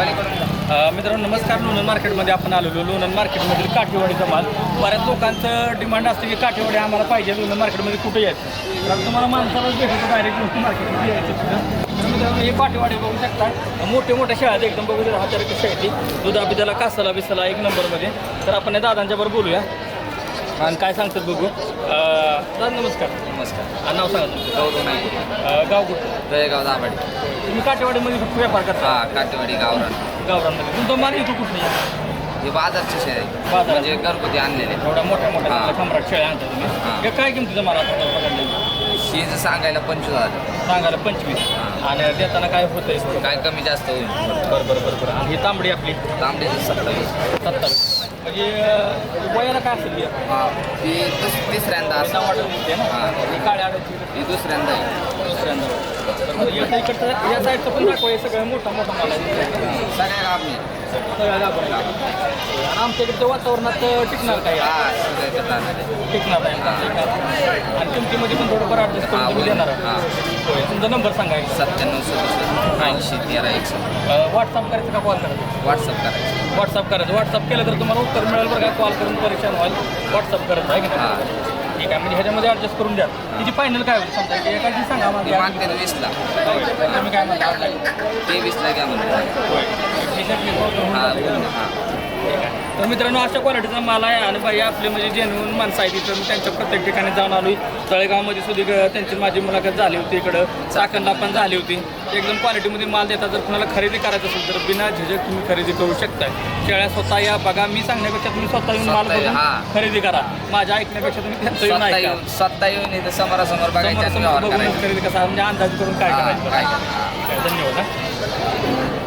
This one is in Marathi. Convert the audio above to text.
मित्रांनो नमस्कार. लोणंद मार्केटमध्ये आपण आलेलो. लोणंद मार्केटमधील काठेवाडीचा माल. बऱ्याच लोकांचं डिमांड असतं की काठीवाडी आम्हाला पाहिजे. लोणंद मार्केटमध्ये कुठे यायचं? तर तुम्हाला माणसालाच भेटतो डायरेक्ट लोणंद मार्केटमध्ये यायचं तिथं. मित्रांनो हे काठीवाडी बघू शकता. मोठे मोठे शाळेत एकदम बघू शकता. हजार कशी आहे दुधा बिदाला कासाला बिसाला एक नंबरमध्ये. तर आपण या दादांच्या बरोबर बोलूया. आणि काय सांगतात बघू? दादा नमस्कार. नमस्कार. आ, नाव सांगा तुमचं. गौरव नाही अ, गाव कुठं जळगाव दाभाडी. तुम्ही काठीवाडीमध्ये फक्त व्यापार करता? हा काटेवाडी गावरान. गावरांमध्ये तुमचा माल येतो कुठं हे बाजारचे शेअर आहे बाजारात. म्हणजे घरगुती आणलेले. एवढ्या मोठ्या मोठ्या हां. सम्राट शेळ्या आणता हां. तुम्ही. हे. काय किमतीचं मला आता पकडलेलं जर सांगायला पंचवीस हजार. सांगायला पंचवीस. आणि देताना काय होतंय काय कमी जास्त होईल. बरं बरं बरं बरं. आणि ही तांबडी आपली? तांबडीचे सत्तावीस. सत्तावीस. म्हणजे अं, वयाला काय असेल ही? हा ती दुस तिसऱ्यांदा असं वाटत दिसते ना? हां. ही काळ्या ही दुसऱ्यांदा आहे. दुसऱ्यांदा. तर मग याच्या इकडचं या साईडचं पण दाखवा हे सगळं मोठा मोठा माल आहे. सगळ्या कापणी सगळ्या दाखवा आणि आमच्या इकडचं वातावरणात टिकणार काय? हा आणलेले. टिकणार नाही. आणि किमतीमध्ये पण थोडंफार ॲडजस्ट करून तुम्ही देणार. होय तुमचा नंबर सांगा एकदा. सत्त्याण्णव सदुसष्ट ऐंशी तेरा एकशे व्हॉट्सअप करायचं का कॉल करायचं? व्हॉट्सअप करायचं. व्हॉट्सअप करायचं. व्हॉट्सअप केलं तर तुम्हाला उत्तर मिळेल बरं का. कॉल करून परीक्षण व्हाल. व्हॉट्सअप करायचं आहे की नाही? हां. ठीक आहे म्हणजे ह्याच्यामध्ये ॲडजस्ट करून द्या. तिची फायनल काय होईल समजा की एकाची सांगा ती मला मागते ना वीसला तुम्ही काय म्हणता? आपल्या ते वीसला घ्या म्हणतो हा बोल ना, हा तर मित्रांनो अशा क्वालिटीचा माल आहे आणि बाई आपले म्हणजे जेन्युन माणसं आहेत तिथं मी त्यांच्या प्रत्येक ठिकाणी जाऊन आलो तळेगावमध्ये सुद्धा त्यांची माझी मुलाखत झाली होती इकडं. चाकणला पण झाली होती. एकदम क्वालिटीमध्ये माल देतात जर कुणाला खरेदी करायचं असेल तर बिना झिझक तुम्ही खरेदी करू शकता शेळ्या स्वतः या बघा मी सांगण्यापेक्षा तुम्ही स्वतः येऊन माल बघून हां. खरेदी करा. माझ्या ऐकण्यापेक्षा तुम्ही त्यांचं येऊन स्वतः ऐका. येऊन स्वतः येऊन इथं समोरासमोर बघायचं खरेदी कसा म्हणजे अंदाज करून काय करायचं. धन्यवाद.